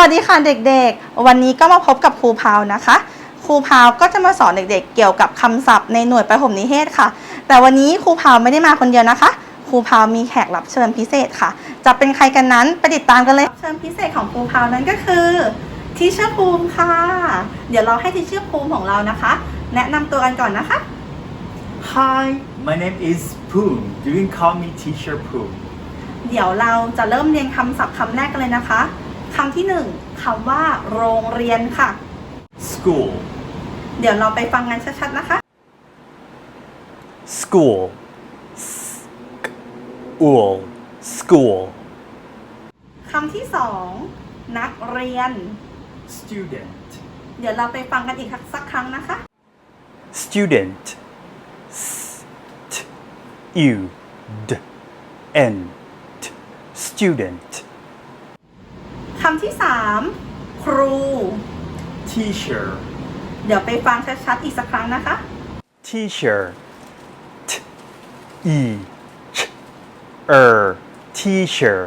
วัสดีค่ะเด็กๆ วันนี้ก็มาพบกับครูพาวนะคะ ครูพาวก็จะมาสอนเด็กๆ เกี่ยวกับคำศัพท์ในหน่วยประถมนิเทศค่ะ แต่วันนี้ครูพาวไม่ได้มาคนเดียวนะคะ ครูพาวมีแขกรับเชิญพิเศษค่ะ จะเป็นใครกันนั้นไปติดตามกันเลยรับเชิญพิเศษของครูพาวนั้นก็คือทิเชอร์ภูมิค่ะ เดี๋ยวเราให้ทิเชอร์ภูมิของเรานะคะ แนะนำตัวกันก่อนนะคะ Hi, my name is Poon. You can call me Teacher Poon. เดี๋ยวเราจะเริ่มเรียนคำศัพท์คำแรกกันเลยนะคะ คำที่หนึ่งคำว่า โรงเรียนค่ะ School. เดี๋ยวเราไปฟังกันชัดๆนะคะ school school school คำที่สองนักเรียน Student. เดี๋ยวเราไปฟังกันอีกสักครั้งนะคะ student st u d n t student คำที่สามครู Teacher. เดี๋ยวไปฟังชัดๆอีกสักครั้งนะคะ teacher t e ch er teacher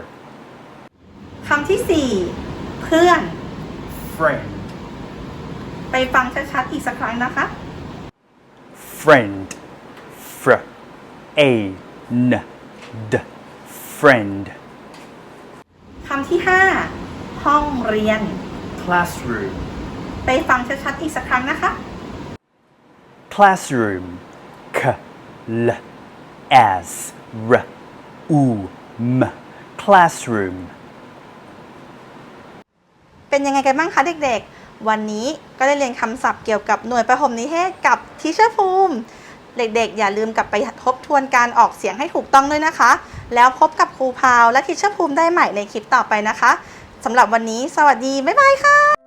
คำที่สี่เพื่อน Friend. ไปฟังชัดๆอีกสักครั้งนะคะ friend fr a n d friend คำที่ห้า ห้องเรียน Classroom. ไปฟังชัดๆอีกสักครั้งนะคะ classroom k l as r u m classroom เป็นยังไงกันบ้างคะเด็กๆ วันนี้ก็ได้เรียนคำศัพท์เกี่ยวกับหน่วยประถมนิเทศกับทิเชอร์ภูมิเด็กๆ อย่าลืมกลับไปทบทวนการออกเสียงให้ถูกต้องด้วยนะคะ แล้วพบกับครูพาวและทิเชอร์ภูมิได้ใหม่ในคลิปต่อไปนะคะ สำหรับวันนี้ สวัสดี บ๊ายบายค่ะ